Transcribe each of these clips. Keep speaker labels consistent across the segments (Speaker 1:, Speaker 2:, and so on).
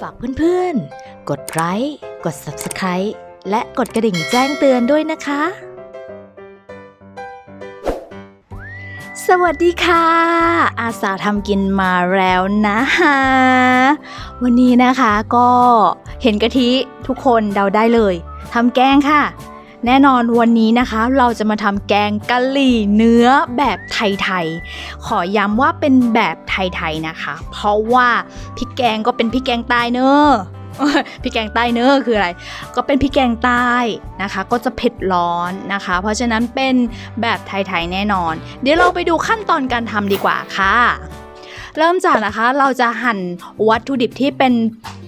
Speaker 1: ฝากดไลค์กด Subscribe และกดกระดิ่งแจ้งเตือนด้วยนะคะ สวัสดีค่ะ อาสาทำกินมาแล้วนะคะวันนี้นะคะก็เห็นกะทิทุกคนเดาได้เลยทำแกงค่ะ แน่นอนวันนี้นะคะเราจะมาทำแกงกะหรี่เนื้อแบบไทยๆ ขอย้ำว่าเป็นแบบไทยๆนะคะ เพราะว่าพริกแกงก็เป็นพริกแกงใต้เนอะพริกแกงใต้เนอะคืออะไร ก็เป็นพริกแกงใต้นะคะ ก็จะเผ็ดร้อนนะคะ เพราะฉะนั้นเป็นแบบไทยๆแน่นอน เดี๋ยวเราไปดูขั้นตอนการทำดีกว่าค่ะเริ่มจากนะคะเราจะหั่นวัตถุดิบที่เป็น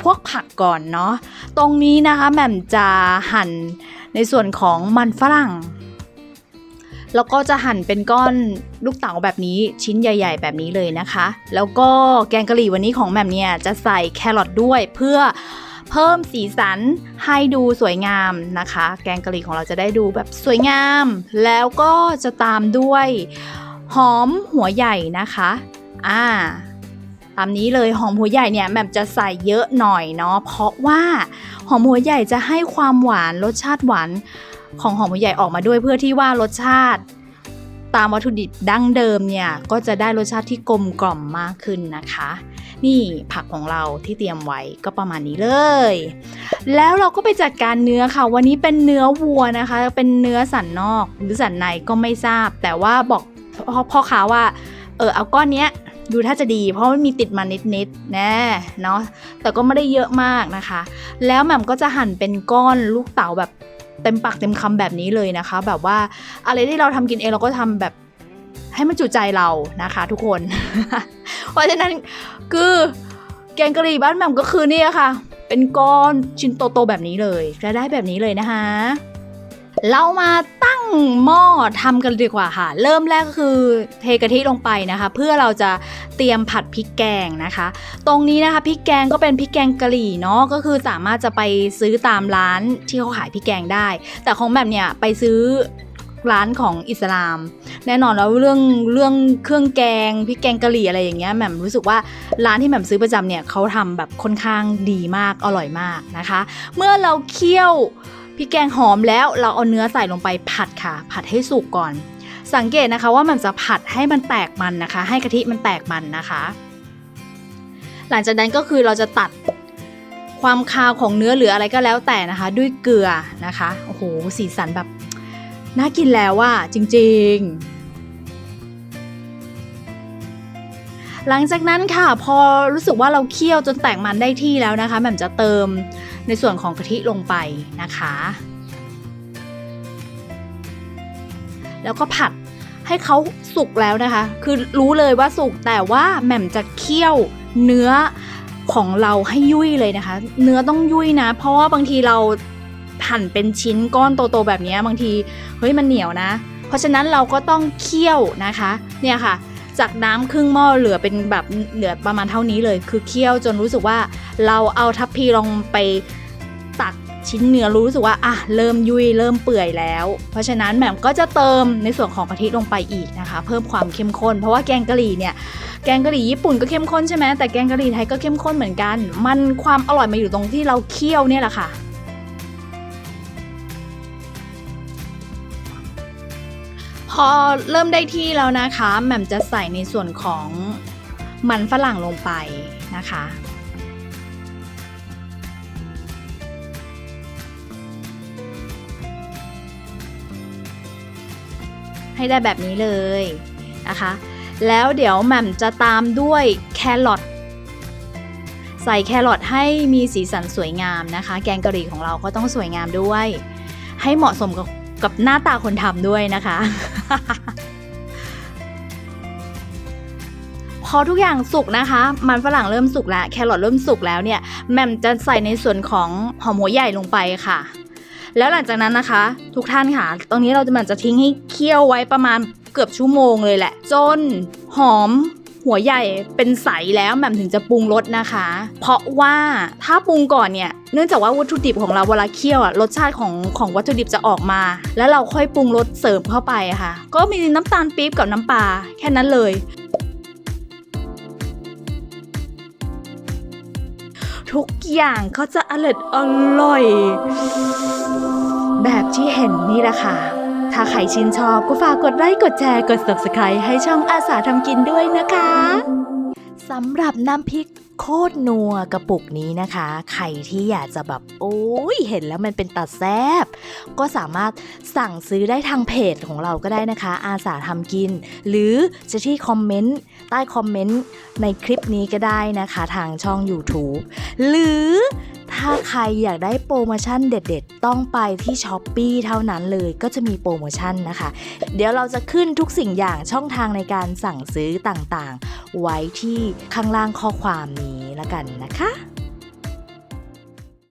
Speaker 1: พวกผักก่อนเนาะตรงนี้นะคะแหม่มจะหั่น ในส่วนของมันฝรั่ง แล้วก็จะหั่นเป็นก้อนลูกเต๋าแบบนี้ชิ้นใหญ่ ๆ แบบนี้เลยนะคะ แล้วก็แกงกะหรี่วันนี้ของแหม่มเนี่ยจะใส่แครอทด้วยเพื่อเพิ่มสีสันให้ดูสวยงามนะคะ แกงกะหรี่ของเราจะได้ดูแบบสวยงาม แล้วก็จะตามด้วยหอมหัวใหญ่นะคะ อ่า ตามนี้เลยหอมหัวใหญ่เนี่ยแหม่มจะใส่เยอะหน่อยเนาะเพราะว่าหอมหัวใหญ่จะให้ความหวานรสชาติหวานของหอมหัวใหญ่ออกมาด้วยเพื่อที่ว่ารสชาติ ตามวัตถุดิบดั้งเดิมเนี่ยก็จะได้รสชาติที่กลมกล่อมมากขึ้นนะคะ นี่ผักของเราที่เตรียมไว้ก็ประมาณนี้เลย แล้วเราก็ไปจัดการเนื้อค่ะ วันนี้เป็นเนื้อวัวนะคะ เป็นเนื้อสันนอกหรือสันในก็ไม่ทราบ แต่ว่าบอกพ่อพ่อค้าว่าเออเอาก้อนเนี้ย ดูถ้าจะดีเพราะมันมีติดมานิดๆแน่เนาะแต่ก็ไม่ได้เยอะมากนะคะ แล้วแหม่มก็จะหั่นเป็นก้อนลูกเต๋าแบบเต็มปากเต็มคำแบบนี้เลยนะคะ แบบว่าอะไรที่เราทำกินเองเราก็ทำแบบให้มันจุใจเรานะคะ ทุกคน เพราะฉะนั้นคือแกงกะหรี่บ้านแหม่มก็คือเนี่ยค่ะ เป็นก้อนชิ้นโตๆแบบนี้เลยจะได้แบบนี้เลยนะคะ เรามาตั้งหม้อทำกันดีกว่าค่ะ เริ่มแรกก็คือเทกะทิลงไปนะคะ เพื่อเราจะเตรียมผัดพริกแกงนะคะ ตรงนี้นะคะพริกแกงก็เป็นพริกแกงกะหรี่เนาะก็คือสามารถจะไปซื้อตามร้านที่เขาขายพริกแกงได้ แต่ของแบบเนี่ยไปซื้อร้านของอิสลาม แน่นอนแล้วเรื่องเรื่องเครื่องแกงพริกแกงกะหรี่อะไรอย่างเงี้ยแหม่มรู้สึกว่าร้านที่แหม่มซื้อประจำเนี่ยเขาทำแบบค่อนข้างดีมากอร่อยมากนะคะ เมื่อเราเคี่ยว ริกแกงหอมแล้วเราเอาเนื้อใส่ลงไปผัดค่ะ ผัดให้สุกก่อน สังเกตนะคะว่ามันจะผัดให้มันแตกมันนะคะ ให้กะทิมันแตกมันนะคะ หลังจากนั้นก็คือเราจะตัดความคาวของเนื้อหรืออะไรก็แล้วแต่นะคะ ด้วยเกลือนะคะโอ้โหสีสันแบบน่ากินแล้วว่าจริง ๆ หลังจากนั้นค่ะพอรู้สึกว่าเราเคี่ยวจนแตกมันได้ที่แล้วนะคะแหม่มจะเติมในส่วนของกะทิลงไปนะคะ แล้วก็ผัดให้เขาสุกแล้วนะคะ คือรู้เลยว่าสุกแต่ว่าแหม่มจะเคี่ยวเนื้อของเราให้ยุ่ยเลยนะคะ เนื้อต้องยุ่ยนะ เพราะว่าบางทีเราหั่นเป็นชิ้นก้อนโตๆแบบนี้บางทีเฮ้ยมันเหนียวนะ เพราะฉะนั้นเราก็ต้องเคี่ยวนะคะ เนี่ยค่ะ จากน้ำครึ่งหม้อเหลือเป็นแบบเหลือประมาณเท่านี้เลย คือเคี่ยวจนรู้สึกว่าเราเอาทัพพีลงไปตักชิ้นเนื้อรู้สึกว่าอะเริ่มยุยเริ่มเปื่อยแล้ว เพราะฉะนั้นแหม่มก็จะเติมในส่วนของกะทิลงไปอีกนะคะ เพิ่มความเข้มข้น เพราะว่าแกงกะหรี่เนี่ยแกงกะหรี่ญี่ปุ่นก็เข้มข้นใช่ไหมแต่แกงกะหรี่ไทยก็เข้มข้นเหมือนกัน มันความอร่อยมาอยู่ตรงที่เราเคี่ยวเนี่ยแหละค่ะ อเริ่มได้ที่แล้วนะคะแหม่มจะใส่ในส่วนของมันฝรั่งลงไปนะคะ ให้ได้แบบนี้เลยนะคะ แล้วเดี๋ยวแหม่มจะตามด้วยแครอทใส่แครอทให้มีสีสันสวยงามนะคะ แกงกะหรี่ของเราก็ต้องสวยงามด้วย ให้เหมาะสมกับ กับหน้าตาคนทำด้วยนะคะ พอทุกอย่างสุกนะคะ มันฝรั่งเริ่มสุกแล้ว แครอทเริ่มสุกแล้วเนี่ยแหม่มจะใส่ในส่วนของหอมหัวใหญ่ลงไปค่ะ แล้วหลังจากนั้นนะคะ ทุกท่านค่ะ ตรงนี้เราจะมันจะทิ้งให้เคี่ยวไว้ประมาณเกือบชั่วโมงเลยแหละ จนหอมหัวใหญ่เป็นใสแล้วแหม่มถึงจะปรุงรสนะคะ เพราะว่าถ้าปรุงก่อนเนี่ย เนื่องจากว่าวัตถุดิบของเราเวลาเคี่ยวอะรสชาติของของวัตถุดิบจะออกมา แล้วเราค่อยปรุงรสเสริมเข้าไปค่ะ ก็มีน้ำตาลปี๊บกับน้ำปลาแค่นั้นเลยททุกอย่างเขาจะอร่อยอร่อย แบบที่เห็นนี่แหละค่ะ ถ้าใครชื่นชอบก็ฝากกดไลค์กดแชร์กด subscribe ให้ช่องอาสาทำกินด้วยนะคะ สำหรับน้ำพริก โคตรนัวกระปุกนี้นะคะ ใครที่อยากจะแบบโอ้ยเห็นแล้วมันเป็นตัดแซบก็สามารถสั่งซื้อได้ทางเพจของเราก็ได้นะคะ อาสาทำกิน หรือจะที่คอมเมนต์ใต้คอมเมนต์ในคลิปนี้ก็ได้นะคะ ทางช่อง YouTube หรือ ถ้าใครอยากได้โปรโมชั่นเด็ดๆ ต้องไปที่ช้อป e e เท่านั้นเลยก็จะมีโปรโมชั่นนะคะ เดี๋ยวเราจะขึ้นทุกสิ่งอย่างช่องทางในการสั่งซื้อต่างๆ ไว้ที่ข้างล่างข้อความนี้แล้วกันนะคะ